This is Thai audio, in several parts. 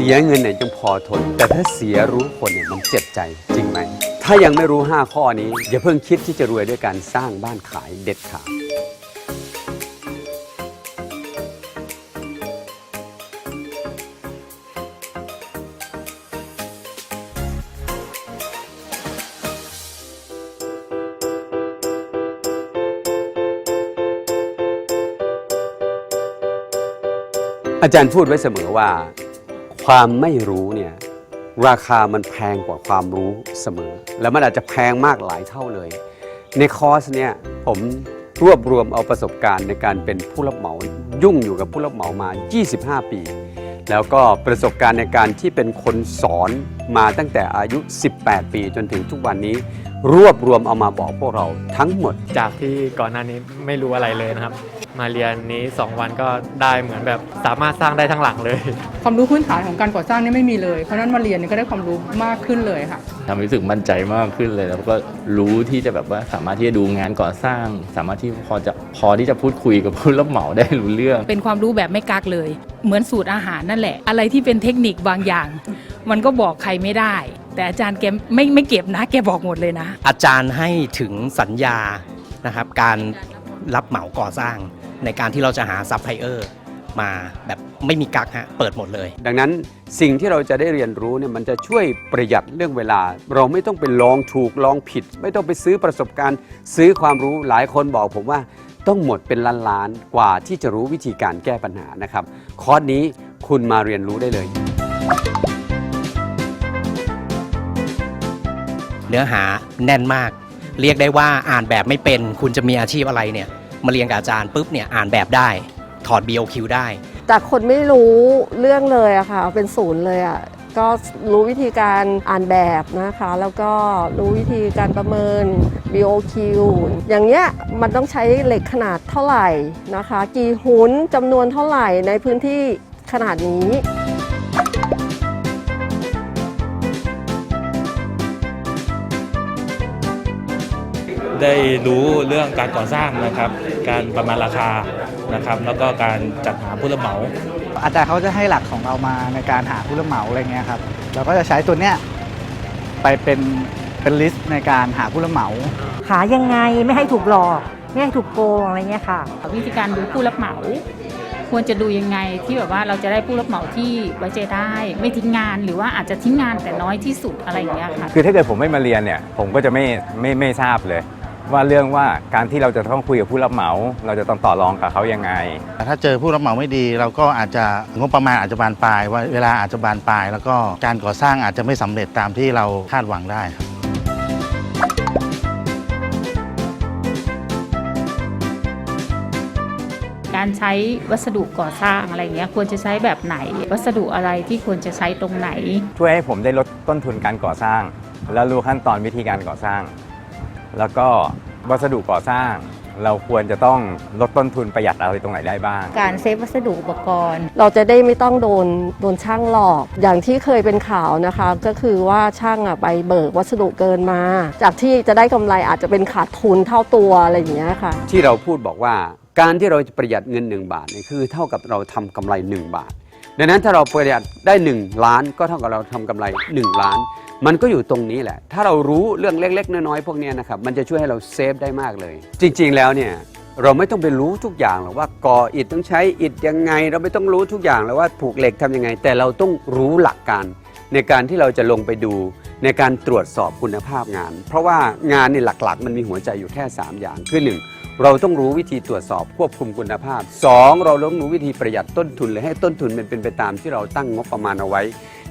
เสียเงินเนี่ยยังพอทน แต่ถ้าเสียรู้คนเนี่ยมันเจ็บใจจริงไหม ถ้ายังไม่รู้ 5 ข้อนี้ อย่าเพิ่งคิดที่จะรวยด้วยการสร้างบ้านขายเด็ดขาดอาจารย์พูดไว้เสมอว่า ความไม่รู้เนี่ยราคามันแพงกว่าความรู้เสมอ แล้วมันอาจจะแพงมากหลายเท่าเลย ในคอร์สเนี่ยผมรวบรวมเอาประสบการณ์ในการเป็นผู้รับเหมายุ่งอยู่กับผู้รับเหมามา 25 ปี แล้วก็ประสบการณ์ในการที่เป็นคนสอนมาตั้งแต่อายุ 18 ปีจนถึงทุกวันนี้ รวบรวมเอามาบอกพวกเราทั้งหมด จากที่ก่อนหน้านี้ไม่รู้อะไรเลยนะครับ มาเรียนนี้ 2 วันก็ได้เหมือนแบบสามารถสร้างได้ทั้งหลังเลย ความรู้พื้นฐานของการก่อสร้างนี่ไม่มีเลย เพราะฉะนั้นมาเรียนเนี่ยก็ได้ความรู้มากขึ้นเลยค่ะ ทำให้รู้สึกมั่นใจมากขึ้นเลย แล้วก็รู้ที่จะแบบว่าสามารถที่จะดูงานก่อสร้าง สามารถที่พอจะพอที่จะพูดคุยกับผู้รับเหมาได้รู้เรื่อง เป็นความรู้แบบไม่กักเลย เหมือนสูตรอาหารนั่นแหละ อะไรที่เป็นเทคนิคบางอย่าง มันก็บอกใครไม่ได้ แต่อาจารย์แกไม่ไม่เก็บนะ แกบอกหมดเลยนะ อาจารย์ให้ถึงสัญญานะครับ การรับเหมาก่อสร้างในการที่เราจะหาซัพพลายเออร์มาแบบไม่มีกักฮะเปิดหมดเลย ดังนั้นสิ่งที่เราจะได้เรียนรู้เนี่ยมันจะช่วยประหยัดเรื่องเวลา เราไม่ต้องไปลองถูกลองผิด ไม่ต้องไปซื้อประสบการณ์ ซื้อความรู้หลายคนบอกผมว่าต้องหมดเป็นล้านล้านๆกว่าที่จะรู้วิธีการแก้ปัญหานะครับ คอร์สนี้คุณมาเรียนรู้ได้เลย เนื้อหาแน่นมาก เรียกได้ว่าอ่านแบบไม่เป็น คุณจะมีอาชีพอะไรเนี่ย มาเรียนกับอาจารย์ปุ๊บเนี่ยอ่านแบบได้ ถอด BOQ ได้ จากคนไม่รู้เรื่องเลยอะค่ะเป็นศูนย์เลยอะก็รู้วิธีการอ่านแบบนะคะ แล้วก็รู้วิธีการประเมิน BOQ อย่างเงี้ยมันต้องใช้เหล็กขนาดเท่าไหร่นะคะ กี่หุนจำนวนเท่าไหร่ในพื้นที่ขนาดนี้ ได้รู้เรื่องการก่อสร้างนะครับ การประมาณราคานะครับ แล้วก็การจัดหาผู้รับเหมา อาจารย์เขาจะให้หลักของเรามาในการหาผู้รับเหมาอะไรเงี้ยครับเราก็จะใช้ตัวเนี้ยไปเป็นเป็นลิสต์ในการหาผู้รับเหมา หายังไงไม่ให้ถูกหลอกไม่ให้ถูกโกงอะไรเงี้ยค่ะ วิธีการดูผู้รับเหมา ควรจะดูยังไงที่แบบว่าเราจะได้ผู้รับเหมาที่ไว้ใจได้ ไม่ทิ้งงานหรือว่าอาจจะทิ้งงานแต่น้อยที่สุดอะไรอย่างเงี้ยค่ะ คือถ้าเกิดผมไม่มาเรียนเนี่ย ผมก็จะไม่ไม่ไม่ทราบเลย ว่าเรื่องว่าการที่เราจะต้องคุยกับผู้รับเหมา เราจะต้องต่อรองกับเขายังไง ถ้าเจอผู้รับเหมาไม่ดี เราก็อาจจะงบประมาณอาจจะบานปลายว่าเวลาอาจจะบานปลาย แล้วก็การก่อสร้างอาจจะไม่สำเร็จตามที่เราคาดหวังได้ครับการใช้วัสดุก่อสร้างอะไรอย่างเงี้ยควรจะใช้แบบไหน วัสดุอะไรที่ควรจะใช้ตรงไหน ช่วยให้ผมได้ลดต้นทุนการก่อสร้าง แล้วรู้ขั้นตอนวิธีการก่อสร้าง แล้วก็วัสดุก่อสร้าง เราควรจะต้องลดต้นทุนประหยัดอะไรตรงไหนได้บ้าง การเซฟวัสดุอุปกรณ์ เราจะได้ไม่ต้องโดนโดนช่างหลอก อย่างที่เคยเป็นข่าวนะคะ ก็คือว่าช่างอะไปเบิกวัสดุเกินมา จากที่จะได้กำไรอาจจะเป็นขาดทุนเท่าตัวอะไรอย่างเงี้ยค่ะ ที่เราพูดบอกว่า การที่เราจะประหยัดเงิน 1 บาทเนี่ยคือเท่ากับเราทำกำไร 1 บาท ดังนั้นถ้าเราประหยัดได้ 1 ล้านก็เท่ากับเราทำกำไร 1 ล้าน มันก็อยู่ตรงนี้แหละ ถ้าเรารู้เรื่องเล็กๆ น้อยๆ พวกนี้นะครับ มันจะช่วยให้เราเซฟได้มากเลย จริง ๆ แล้วเนี่ยเราไม่ต้องไปรู้ทุกอย่างหรอกว่าก่ออิฐต้องใช้อิฐยังไง เราไม่ต้องรู้ทุกอย่างเลยว่าผูกเหล็กทำยังไง แต่เราต้องรู้หลักการ ในการที่เราจะลงไปดูในการตรวจสอบคุณภาพงาน เพราะว่างานในหลักๆ มันมีหัวใจอยู่แค่ 3 อย่างคือ1 เราต้องรู้วิธีตรวจสอบควบคุมคุณภาพ 2 เราต้องรู้วิธีประหยัดต้นทุนหรือให้ต้นทุนมันเป็นไปตามที่เราตั้งงบประมาณเอาไว้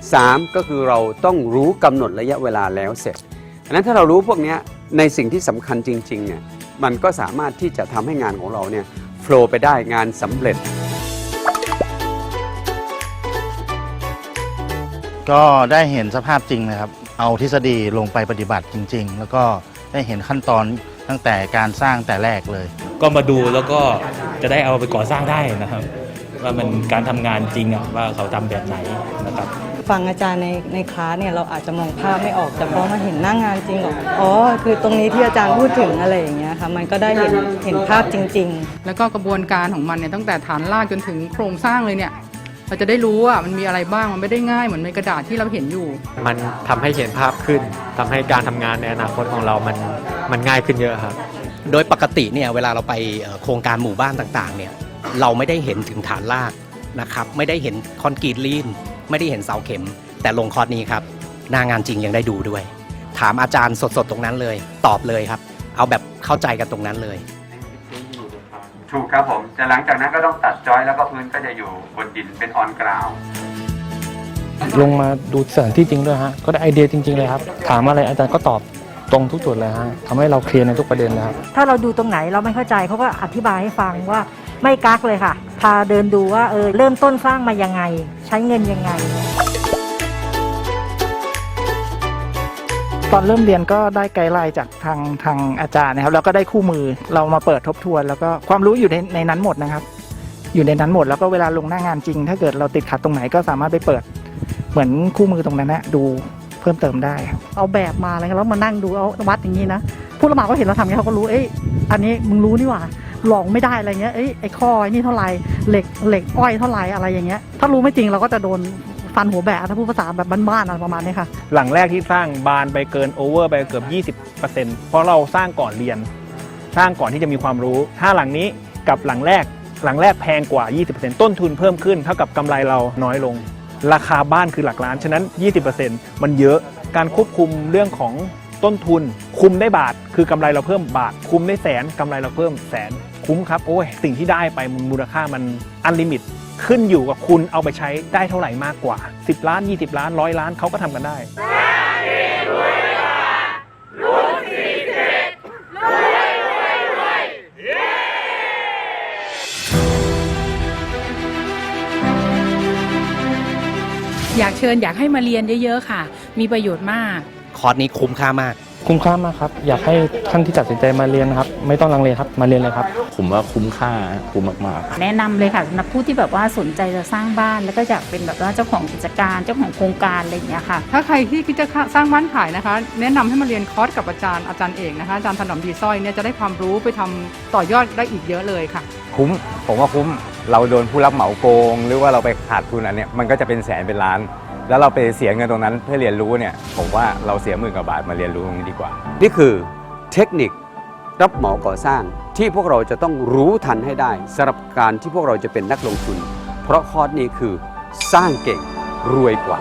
3 ก็คือเราต้องรู้กำหนดระยะเวลาแล้วเสร็จดังนั้นถ้าเรารู้พวกนี้ในสิ่งที่สำคัญจริงๆเนี่ยมันก็สามารถที่จะทำให้งานของเราเนี่ยโฟล์ไปได้งานสำเร็จ ก็ได้เห็นสภาพจริงนะครับ เอาทฤษฎีลงไปปฏิบัติจริง ๆ แล้วก็ได้เห็นขั้นตอน ตั้งแต่การสร้างแต่แรกเลย ก็มาดูแล้วก็จะได้เอาไปก่อสร้างได้นะครับ ว่ามันการทำงานจริงอะว่าเขาทำแบบไหนนะครับ ฟังอาจารย์ในในคลาสเนี่ยเราอาจจะมองภาพไม่ออกแต่พอมาเห็นหน้างงานจริงก็อ๋อคือตรงนี้ที่อาจารย์พูดถึงอะไรอย่างเงี้ยค่ะมันก็ได้เห็นเห็นภาพจริง ๆ แล้วก็กระบวนการของมันเนี่ยตั้งแต่ฐานรากจนถึงโครงสร้างเลยเนี่ย เราจะได้รู้ว่ามันมีอะไรบ้างมันไม่ได้ง่ายเหมือนในกระดาษที่เราเห็นอยู่มันทำให้เห็นภาพขึ้นทำให้การทำงานในอนาคตของเรามันมันง่ายขึ้นเยอะครับ โดยปกติเนี่ยเวลาเราไปเอ่อโครงการหมู่บ้านต่างๆเนี่ยเราไม่ได้เห็นถึงฐานรากนะครับไม่ได้เห็นคอนกรีตลีนไม่ได้เห็นเสาเข็ม แต่ลงคอร์สนี้ครับหน้างานจริงยังได้ดูด้วย ถามอาจารย์สดๆตรงนั้นเลย ตอบเลยครับ เอาแบบเข้าใจกันตรงนั้นเลย ถูกครับผม แต่หลังจากนั้นก็ต้องตัดจอยแล้วก็พื้นก็จะอยู่บนดินเป็นออนกราวลงมาดูสถานที่จริงด้วยฮะ ก็ได้ไอเดียจริง ๆ เลยครับ ถามอะไรอาจารย์ก็ตอบตรงทุกจุดเลยฮะทำให้เราเคลียร์ในทุกประเด็นเลยครับ ถ้าเราดูตรงไหนเราไม่เข้าใจเขาก็อธิบายให้ฟังว่าไม่กักเลยค่ะ พาเดินดูว่าเออเริ่มต้นสร้างมายังไง ใช้เงินยังไง ตอนเริ่มเรียนก็ได้ไกด์ไลน์จากทางทางอาจารย์นะครับ แล้วก็ได้คู่มือเรามาเปิดทบทวน แล้วก็ความรู้อยู่ในในนั้นหมดนะครับ อยู่ในนั้นหมดแล้วก็เวลาลงหน้างานจริง ถ้าเกิดเราติดขัดตรงไหนก็สามารถไปเปิด เหมือนคู่มือตรงนั้นนะดูเพิ่มเติมได้ครับเอาแบบมาอะไรเงี้ยแล้วมานั่งดูเอาวัดอย่างนี้นะผู้รับเหมาก็เห็นเราทำอย่างี้เขาก็รู้เอ้ยอันนี้มึงรู้นี่หว่าหลอกไม่ได้อะไรเงี้ยเอ้ยไอ้ข้อไอ้นี่เท่าไหร่เหล็กเหล็กอ้อยเท่าไหร่อะไรอย่างเงี้ยถ้ารู้ไม่จริงเราก็จะโดน ฟันหัวแบะถ้าพูดภาษาแบบบ้านๆอะไรประมาณนี้ค่ะ หลังแรกที่สร้างบานไปเกินโอเวอร์ไปเกือบ 20%เพราะเราสร้างก่อนเรียน สร้างก่อนที่จะมีความรู้ ถ้าหลังนี้กับหลังแรกหลังแรกแพงกว่า 20%ต้นทุนเพิ่มขึ้นเท่ากับกำไรเราน้อยลง ราคาบ้านคือหลักล้าน ฉะนั้น 20%มันเยอะ การควบคุมเรื่องของต้นทุน คุมได้บาท คือกำไรเราเพิ่มบาท คุมได้แสนกำไรเราเพิ่มแสน คุ้มครับโอ้ยสิ่งที่ได้ไปมูลค่ามันอันลิมิตขึ้นอยู่กับคุณเอาไปใช้ได้เท่าไหร่มากกว่า 10 ล้าน 20 ล้านร้อยล้านเขาก็ทำกันได้อยากเชิญอยากให้มาเรียนเยอะ ๆ ค่ะ มีประโยชน์มาก คอร์สนี้คุ้มค่ามาก คุ้มค่ามากครับ อยากให้ท่านที่ตัดสินใจมาเรียนนะครับ ไม่ต้องลังเลครับมาเรียนเลยครับ ผมว่าคุ้มค่าคุ้มมากๆแนะนำเลยค่ะสำหรับผู้ที่แบบว่าสนใจจะสร้างบ้าน แล้วก็อยากเป็นแบบว่าเจ้าของกิจการเจ้าของโครงการอะไรอย่างเงี้ยค่ะ ถ้าใครที่คิดจะสร้างบ้านขายนะคะ แนะนำให้มาเรียนคอร์สกับอาจารย์อาจารย์เอกนะคะอาจารย์ถนอมดีสร้อยเนี่ยจะได้ความรู้ไปทำต่อยอดได้อีกเยอะเลยค่ะ คุ้ม ผมว่าคุ้ม เราโดนผู้รับเหมาโกง หรือว่าเราไปขาดทุนอันเนี้ยมันก็จะเป็นแสนเป็นล้าน แล้วเราไปเสียเงินตรงนั้นเพื่อเรียนรู้เนี่ยผมว่าเราเสียหมื่นกว่าบาทมาเรียนรู้ตรงนี้ดีกว่า นี่คือเทคนิครับเหมาก่อสร้างที่พวกเราจะต้องรู้ทันให้ได้สำหรับการที่พวกเราจะเป็นนักลงทุน เพราะคอร์สนี้คือสร้างเก่งรวยกว่า